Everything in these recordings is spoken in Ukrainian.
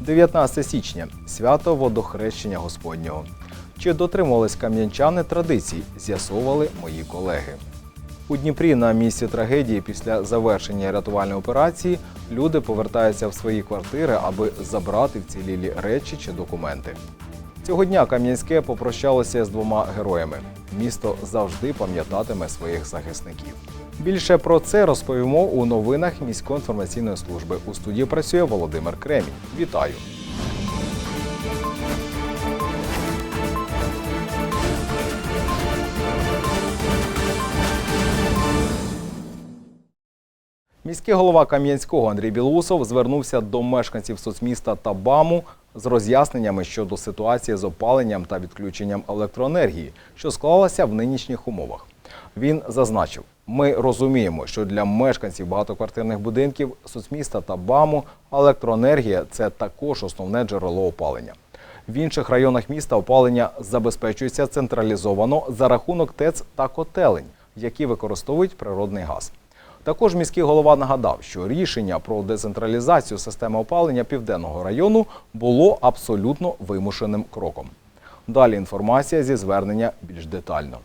19 січня свято водохрещення Господнього. Чи дотримувались кам'янчани традицій, з'ясовували мої колеги. У Дніпрі на місці трагедії після завершення рятувальної операції люди повертаються в свої квартири, аби забрати вцілілі речі чи документи. Цього дня Кам'янське попрощалося з двома героями. Місто завжди пам'ятатиме своїх захисників. Більше про це розповімо у новинах міської інформаційної служби. У студії працює Володимир Кремінь. Вітаю! Міський голова Кам'янського Андрій Білоусов звернувся до мешканців соцміста та БАМу з роз'ясненнями щодо ситуації з опаленням та відключенням електроенергії, що склалася в нинішніх умовах. Він зазначив: ми розуміємо, що для мешканців багатоквартирних будинків соцміста та БАМу електроенергія це також основне джерело опалення. В інших районах міста опалення забезпечується централізовано за рахунок ТЕЦ та котелень, які використовують природний газ. Також міський голова нагадав, що рішення про децентралізацію системи опалення південного району було абсолютно вимушеним кроком. Далі інформація зі звернення більш детально.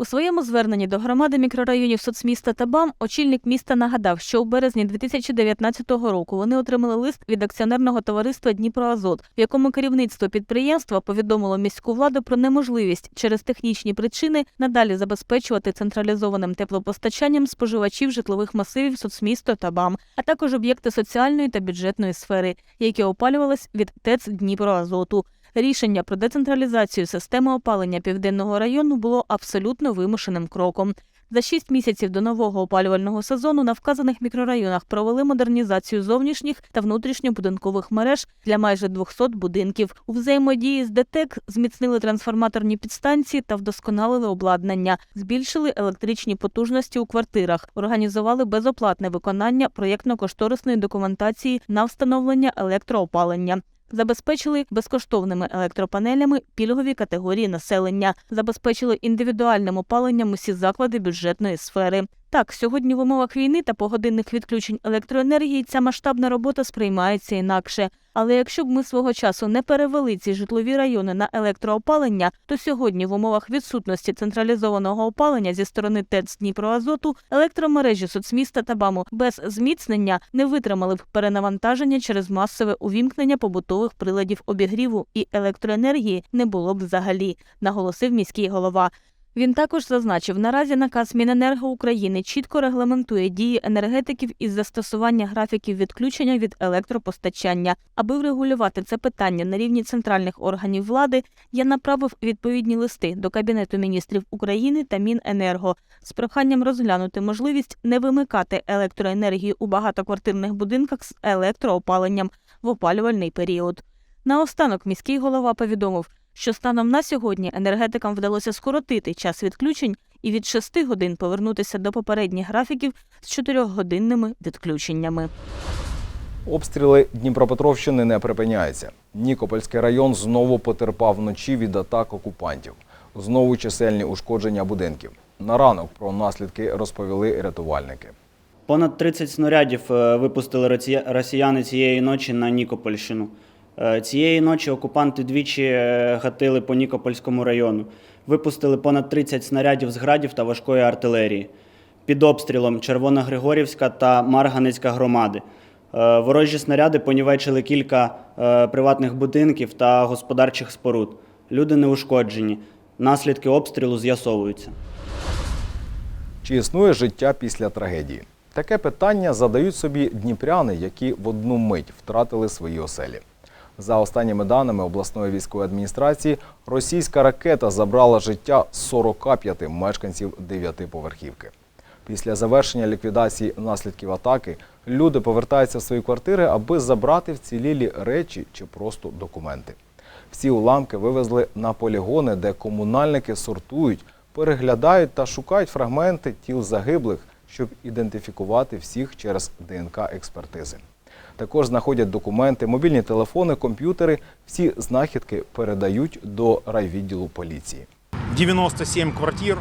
У своєму зверненні до громади мікрорайонів соцміста та БАМ очільник міста нагадав, що у березні 2019 року вони отримали лист від акціонерного товариства Дніпроазот, в якому керівництво підприємства повідомило міську владу про неможливість через технічні причини надалі забезпечувати централізованим теплопостачанням споживачів житлових масивів соцмісто та БАМ, а також об'єкти соціальної та бюджетної сфери, які опалювались від ТЕЦ Дніпроазоту. Рішення про децентралізацію системи опалення південного району було абсолютно вимушеним кроком. За шість місяців до нового опалювального сезону на вказаних мікрорайонах провели модернізацію зовнішніх та внутрішньобудинкових мереж для майже 200 будинків. У взаємодії з ДТЕК зміцнили трансформаторні підстанції та вдосконалили обладнання, збільшили електричні потужності у квартирах, організували безоплатне виконання проєктно-кошторисної документації на встановлення електроопалення. Забезпечили безкоштовними електропанелями пільгові категорії населення, забезпечили індивідуальним опаленням усі заклади бюджетної сфери. Так, сьогодні в умовах війни та погодинних відключень електроенергії ця масштабна робота сприймається інакше. Але якщо б ми свого часу не перевели ці житлові райони на електроопалення, то сьогодні в умовах відсутності централізованого опалення зі сторони ТЕЦ Дніпроазоту електромережі соцміста та БАМу без зміцнення не витримали б перенавантаження через масове увімкнення побутових приладів обігріву і електроенергії не було б взагалі, наголосив міський голова. Він також зазначив, наразі наказ Міненерго України чітко регламентує дії енергетиків із застосування графіків відключення від електропостачання. Аби врегулювати це питання на рівні центральних органів влади, я направив відповідні листи до Кабінету міністрів України та Міненерго з проханням розглянути можливість не вимикати електроенергію у багатоквартирних будинках з електроопаленням в опалювальний період. Наостанок міський голова повідомив, що станом на сьогодні енергетикам вдалося скоротити час відключень і від 6 годин повернутися до попередніх графіків з 4-годинними відключеннями. Обстріли Дніпропетровщини не припиняються. Нікопольський район знову потерпав вночі від атак окупантів. Знову чисельні ушкодження будинків. На ранок про наслідки розповіли рятувальники. Понад 30 снарядів е, випустили росіяни цієї ночі на Нікопольщину. Е, Цієї ночі окупанти двічі е, гатили по Нікопольському району. Випустили понад 30 снарядів з градів та важкої артилерії. Під обстрілом Червоногригорівська та Марганецька громади. Е, Ворожі снаряди понівечили кілька приватних будинків та господарчих споруд. Люди не ушкоджені. Наслідки обстрілу з'ясовуються. Чи існує життя після трагедії? Таке питання задають собі дніпряни, які в одну мить втратили свої оселі. За останніми даними обласної військової адміністрації, російська ракета забрала життя 45 мешканців дев'ятиповерхівки. Після завершення ліквідації наслідків атаки люди повертаються в свої квартири, аби забрати вцілілі речі чи просто документи. Всі уламки вивезли на полігони, де комунальники сортують, переглядають та шукають фрагменти тіл загиблих, щоб ідентифікувати всіх через ДНК-експертизи. Також знаходять документи, мобільні телефони, комп'ютери. Всі знахідки передають до райвідділу поліції. 97 квартир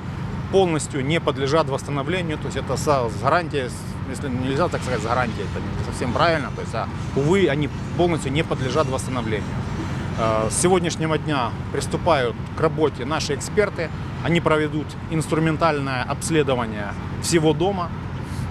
полностью не подлежат восстановлению, то есть это со- с гарантией с если нельзя так сказать, с гарантией, это не совсем правильно, то есть, а, увы, они полностью не подлежат восстановлению. Э, С сегодняшнего дня приступают к работе наши эксперты, они проведут инструментальное обследование всего дома,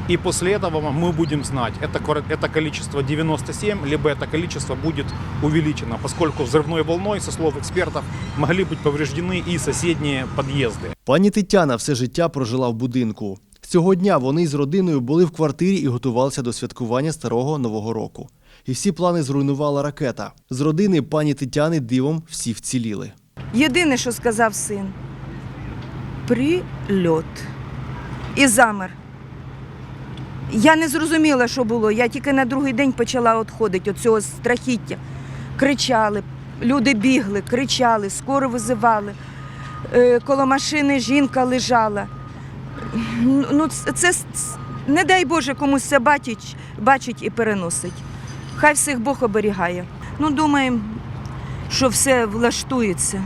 и после этого мы будем знать, это, квар- это количество 97, либо это количество будет увеличено, поскольку взрывной волной, со слов экспертов, могли быть повреждены и соседние подъезды. Пані Тетяна все життя прожила в будинку. Цього дня вони з родиною були в квартирі і готувалися до святкування старого нового року. І всі плани зруйнувала ракета. З родини пані Тетяни дивом всі вціліли. Єдине, що сказав син прильот. І замер. Я не зрозуміла, що було. Я тільки на другий день почала відходити від цього страхіття. Кричали, люди бігли, кричали, скоро визивали. Е, Коло машини жінка лежала. Ну, Ну, це, не дай Боже комусь це бачить, бачить і переносить. Хай всіх Бог оберігає. Ну, думаємо, що все влаштується.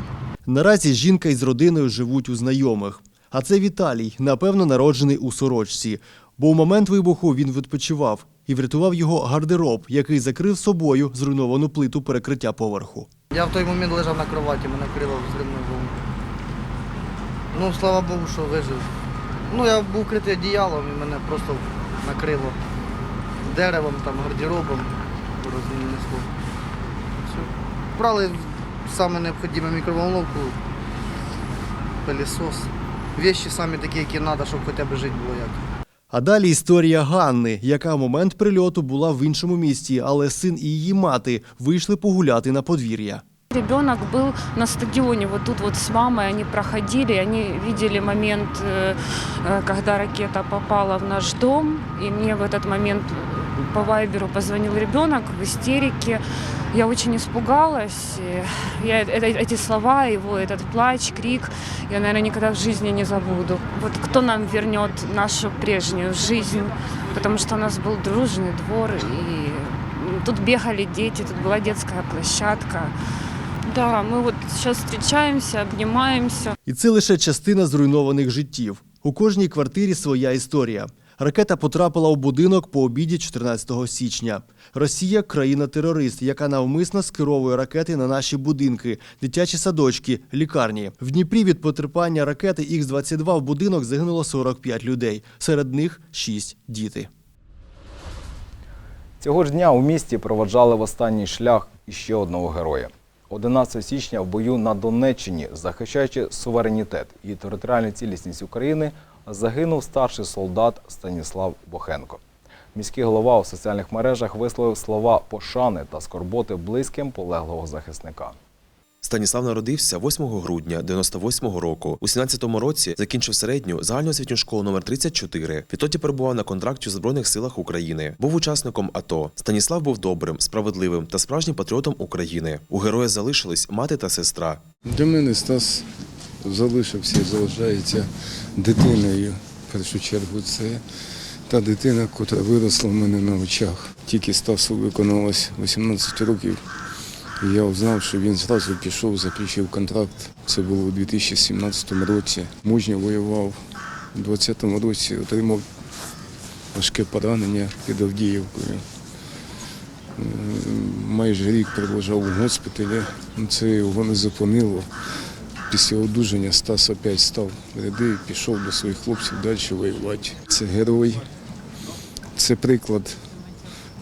Наразі жінка із родиною живуть у знайомих. А це Віталій, напевно, народжений у сорочці. Бо у момент вибуху він відпочивав і врятував його гардероб, який закрив собою зруйновану плиту перекриття поверху. Я в той момент лежав на кроваті, мене вкрило взривною волною. Ну, слава Богу, що вижив. Ну, я був критий одіялом і мене просто накрило деревом, там, гардеробом рознесло. Все. Брали саме необхідне мікроволновку, пилісос. Вещі самі такі, які треба, щоб хоча б жити було як. А далі історія Ганни, яка в момент прильоту була в іншому місті, але син і її мати вийшли погуляти на подвір'я. Ребенок был на стадионе, вот тут вот с мамой они проходили, они видели момент, э, э, когда ракета попала в наш дом, и мне в этот момент по вайберу позвонил ребенок в истерике. Я очень испугалась. и Я это- эти слова, его этот плач, крик, я, наверное, никогда в жизни не забуду. Вот кто нам вернет нашу прежнюю жизнь, потому что у нас был дружный двор, и тут бегали дети, тут была детская площадка. Да, мы вот сейчас встречаемся, обнимаемся. І це лише частина зруйнованих життів. У кожній квартирі своя історія. Ракета потрапила у будинок по обіді 14 січня. Росія країна-терорист, яка навмисно скеровує ракети на наші будинки, дитячі садочки, лікарні. В Дніпрі від потрапання ракети Х-22 в будинок загинуло 45 людей. Серед них 6 діти. Цього ж дня у місті проводжали в останній шлях іще одного героя. 11 січня в бою на Донеччині, захищаючи суверенітет і територіальну цілісність України, загинув старший солдат Станіслав Бохенко. Міський голова у соціальних мережах висловив слова пошани та скорботи близьким полеглого захисника. Станіслав народився 8 грудня 98-го року. У 17-му році закінчив середню загальноосвітню школу номер 34. Відтоді перебував на контракті у Збройних силах України. Був учасником АТО. Станіслав був добрим, справедливим та справжнім патріотом України. У героя залишились мати та сестра. Для мене Стас залишився і залишається дитиною. В першу чергу це та дитина, котра виросла в мене на очах. Тільки Стасу виконалось 18 років. І я узнав, що він зразу пішов, заключив контракт. Це було у 2017 році. Мужньо воював. У 2020 році отримав важке поранення під Авдіївкою. Майже рік пролежав у госпіталі. Це його не зупинило. Після одужання Стас опять став в ряди і пішов до своїх хлопців далі воювати. Це герой, це приклад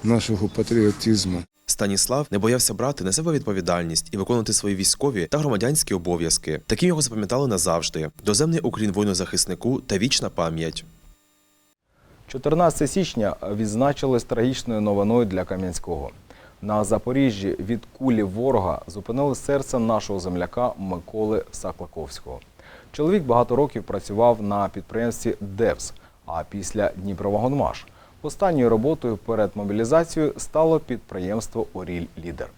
нашого патріотизму. Станіслав не боявся брати на себе відповідальність і виконувати свої військові та громадянські обов'язки. Таким його запам'ятали назавжди. Доземний уклін воїну-захиснику та вічна пам'ять. 14 січня відзначилось трагічною новиною для Кам'янського. На Запоріжжі від кулі ворога зупинили серце нашого земляка Миколи Саклаковського. Чоловік багато років працював на підприємстві ДЕВС, а після Дніпровагонмаш. Останньою роботою перед мобілізацією стало підприємство Оріль Лідер.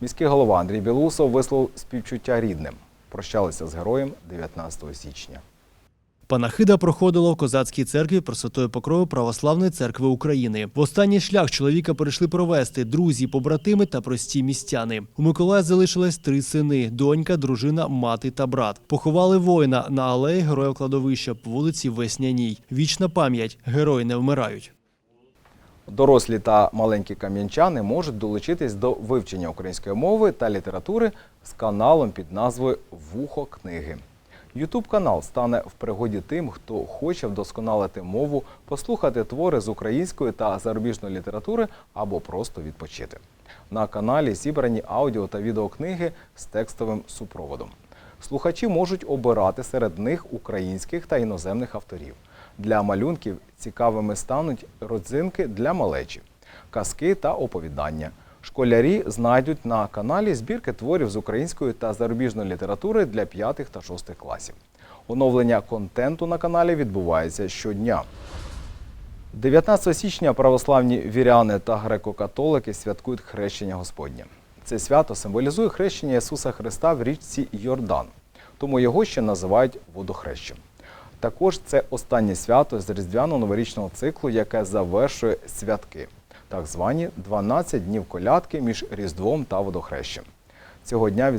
Міський голова Андрій Білусов висловив співчуття рідним. Прощалися з героєм 19 січня. Панахида проходила в козацькій церкві Пресвятої Покрови Православної церкви України. В останній шлях чоловіка прийшли провести друзі, побратими та прості містяни. У Миколая залишилось три сини: донька, дружина, мати та брат. Поховали воїна на алеї Героїв кладовища по вулиці Весняній. Вічна пам'ять. Герої не вмирають. Дорослі та маленькі кам'янчани можуть долучитись до вивчення української мови та літератури з каналом під назвою Вухо книги. Ютуб канал стане в пригоді тим, хто хоче вдосконалити мову, послухати твори з української та зарубіжної літератури або просто відпочити. На каналі зібрані аудіо та відеокниги з текстовим супроводом. Слухачі можуть обирати серед них українських та іноземних авторів. Для малюнків цікавими стануть родзинки для малечі, казки та оповідання. Школярі знайдуть на каналі збірки творів з української та зарубіжної літератури для 5 та 6 класів. Оновлення контенту на каналі відбувається щодня. 19 січня православні віряни та греко-католики святкують хрещення Господнє. Це свято символізує хрещення Ісуса Христа в річці Йордан, тому його ще називають водохрещем. Також це останнє свято з різдвяно-новорічного циклу, яке завершує святки, так звані 12 днів колядки між Різдвом та водохрещем. Цього дня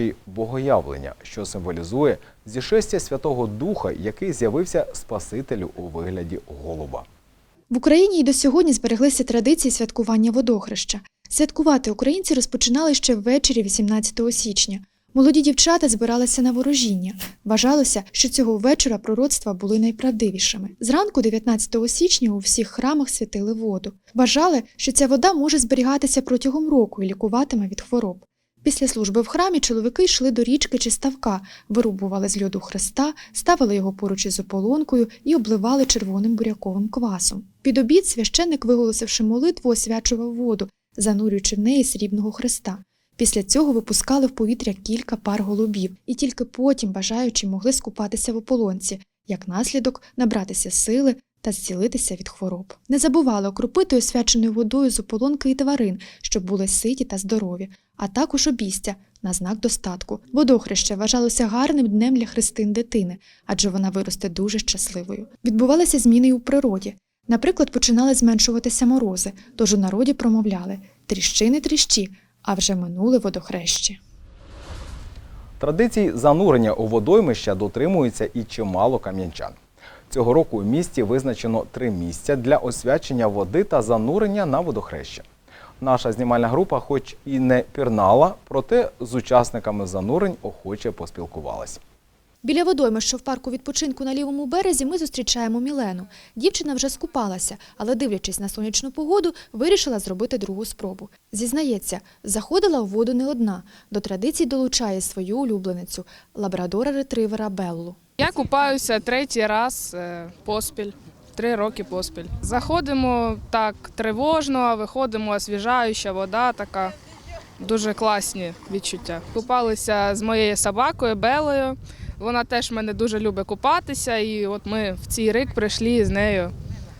й богоявлення, що символізує зішестя Святого Духа, який з'явився Спасителю у вигляді голуба. В Україні й до сьогодні збереглися традиції святкування водохреща. Святкувати українці розпочинали ще ввечері 18 січня. Молоді дівчата збиралися на ворожіння. Вважалося, що цього вечора пророцтва були найправдивішими. Зранку, 19 січня, у всіх храмах святили воду. Вважали, що ця вода може зберігатися протягом року і лікуватиме від хвороб. Після служби в храмі чоловіки йшли до річки чи ставка, вирубували з льоду хреста, ставили його поруч із ополонкою і обливали червоним буряковим квасом. Під обід священник, виголосивши молитву, освячував воду, занурюючи в неї срібного хреста. Після цього випускали в повітря кілька пар голубів, і тільки потім бажаючі могли скупатися в ополонці, як наслідок набратися сили та зцілитися від хвороб. Не забували окропити освяченою водою з ополонки і тварин, щоб були ситі та здорові, а також обістя на знак достатку. Водохреще вважалося гарним днем для хрестин дитини, адже вона виросте дуже щасливою. Відбувалися зміни й у природі. Наприклад, починали зменшуватися морози, тож у народі промовляли тріщини тріщі, а вже минули водохрещі. Традицій занурення у водоймища дотримується і чимало кам'янчан. Цього року у місті визначено три місця для освячення води та занурення на водохреща. Наша знімальна група, хоч і не пірнала, проте з учасниками занурень охоче поспілкувалась. Біля водоймища в парку відпочинку на лівому березі ми зустрічаємо Мілену. Дівчина вже скупалася, але, дивлячись на сонячну погоду, вирішила зробити другу спробу. Зізнається, заходила у воду не одна. До традицій долучає свою улюбленицю – лабрадора-ретривера Беллу. Я купаюся третій раз е, поспіль, три роки поспіль. Заходимо так тривожно, а виходимо освіжаюча вода, така дуже класні відчуття. Купалися з моєю собакою Белою. Вона теж мене дуже любить купатися, і от ми в цей рік прийшли з нею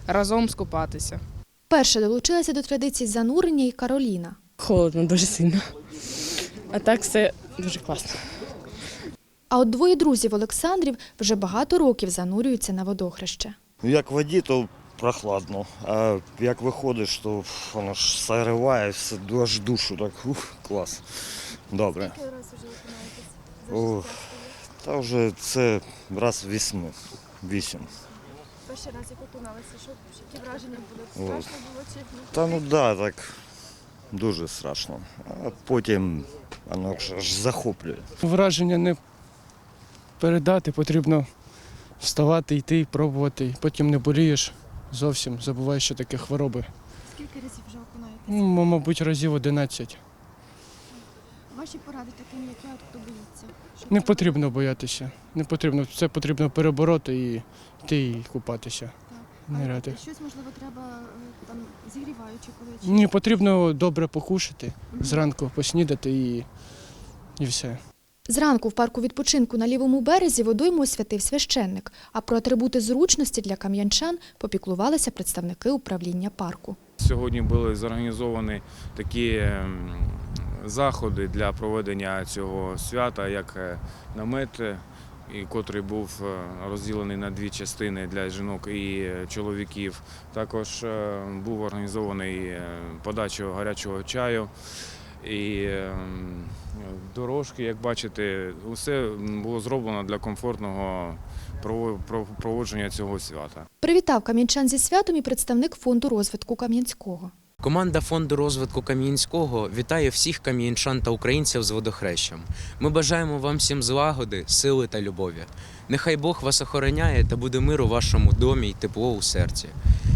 разом скупатися. Перша долучилася до традицій занурення і Кароліна. Холодно дуже сильно. А так все дуже класно. А от двоє друзів Олександрів вже багато років занурюються на водохреще. Ну, Як в воді, то прохладно. А як виходиш, то воно ж зариває все аж душу. Так ух, клас. Добре. раз О, та вже це раз вісьми. Вісім. Перший раз як окуналися, що які враження були? Страшно було От. Та ну да, так дуже страшно. А потім воно ж аж захоплює. Враження не передати, потрібно вставати, йти, пробувати. Потім не болієш зовсім, забуваєш, що таке хвороби. Скільки разів вже окунаєтеся? Ну, мабуть, разів 11. Ваші поради таким, як я, от хто боїться. Не потрібно боятися. Не потрібно. Це потрібно перебороти і йти і купатися. Ниряти. Щось, можливо, треба там зігріваючи, коли Ні, потрібно добре покушати, зранку поснідати і, і все. Зранку в парку відпочинку на лівому березі водойму освятив священник, а про атрибути зручності для кам'янчан попіклувалися представники управління парку. Сьогодні були зорганізовані такі ем, заходи для проведення цього свята, як е, намет, е, котрий був е, розділений на дві частини для жінок і чоловіків. Також був організований подача гарячого чаю. І дорожки, як бачите, усе було зроблено для комфортного проводження цього свята. Привітав кам'янчан зі святом і представник фонду розвитку Кам'янського. Команда фонду розвитку Кам'янського вітає всіх кам'янчан та українців з водохрещем. Ми бажаємо вам всім злагоди, сили та любові. Нехай Бог вас охороняє та буде мир у вашому домі й тепло у серці.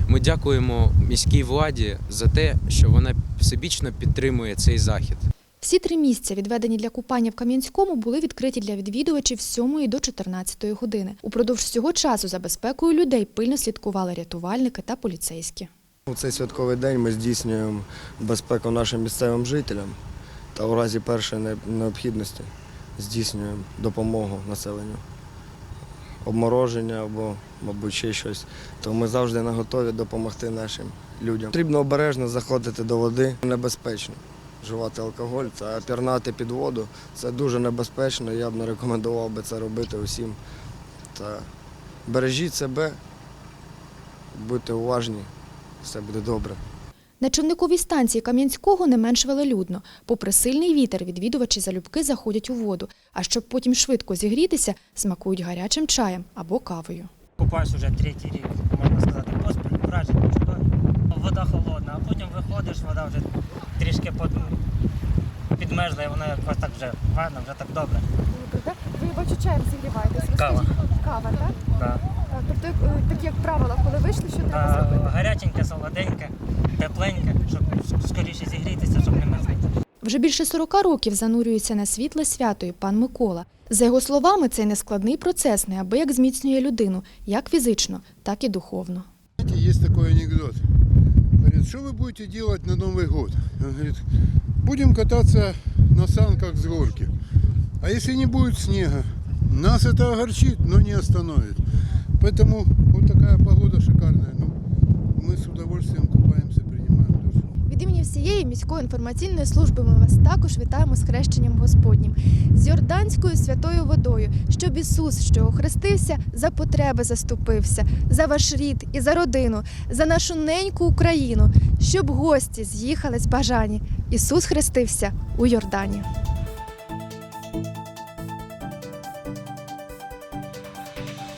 Ми дякуємо міській владі за те, що вона всебічно підтримує цей захід. Всі три місця, відведені для купання в Кам'янському, були відкриті для відвідувачів з 7 до 14 години. Упродовж цього часу за безпекою людей пильно слідкували рятувальники та поліцейські. У цей святковий день ми здійснюємо безпеку нашим місцевим жителям та у разі першої необхідності здійснюємо допомогу населенню. Обмороження або, мабуть, ще щось. То ми завжди наготові допомогти нашим людям. Потрібно обережно заходити до води. Небезпечно вживати алкоголь та пірнати під воду. Це дуже небезпечно. Я б не рекомендував би це робити усім. Та бережіть себе, будьте уважні все буде добре. На човниковій станції Кам'янського не менш велелюдно. Попри сильний вітер, відвідувачі залюбки заходять у воду, а щоб потім швидко зігрітися, смакують гарячим чаєм або кавою. Купаюсь уже третій рік, можна сказати, поспіль, враження чудові. Вода холодна, а потім виходиш, вода вже трішки под... підмерзла, і вона якось так вже гарно, вже так добре. Ви бачу чаєм зігріваєтесь. Кава. Кава, так? Да. А, Тобто, е, так як правило, коли вийшли, що треба зробити? гаряченьке, солоденьке, тепленьке, щоб скоріше зігрітися, щоб не мерзнути. Вже більше 40 років занурюється на світле свято і пан Микола. За його словами, цей нескладний процес неабияк зміцнює людину як фізично, так і духовно. Знаете, есть такой анекдот Говорит, что вы будете делать на Новый год? Он говорит, будем кататься на санках с горки. А если не будет снега? Нас это огорчит, но не остановит. Поэтому вот такая погода шикарная. Всієї міської інформаційної служби ми вас також вітаємо з хрещенням Господнім, з Йорданською святою водою, щоб Ісус, що охрестився, за потреби заступився, за ваш рід і за родину, за нашу неньку Україну, щоб гості з'їхались бажані. Ісус хрестився у Йордані.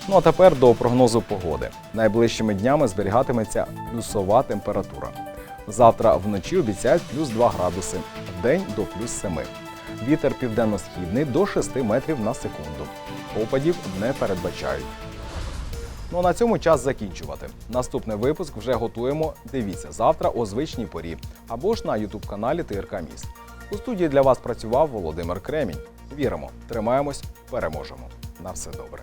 Ну а тепер до прогнозу погоди. Найближчими днями зберігатиметься плюсова температура. Завтра вночі обіцяють плюс 2 градуси, вдень до плюс 7. Вітер південно-східний до 6 метрів на секунду. Опадів не передбачають. Ну а на цьому час закінчувати. Наступний випуск вже готуємо. Дивіться завтра о звичній порі або ж на ютуб каналі ТРК Міст. У студії для вас працював Володимир Кремінь. Віримо, тримаємось, переможемо. На все добре.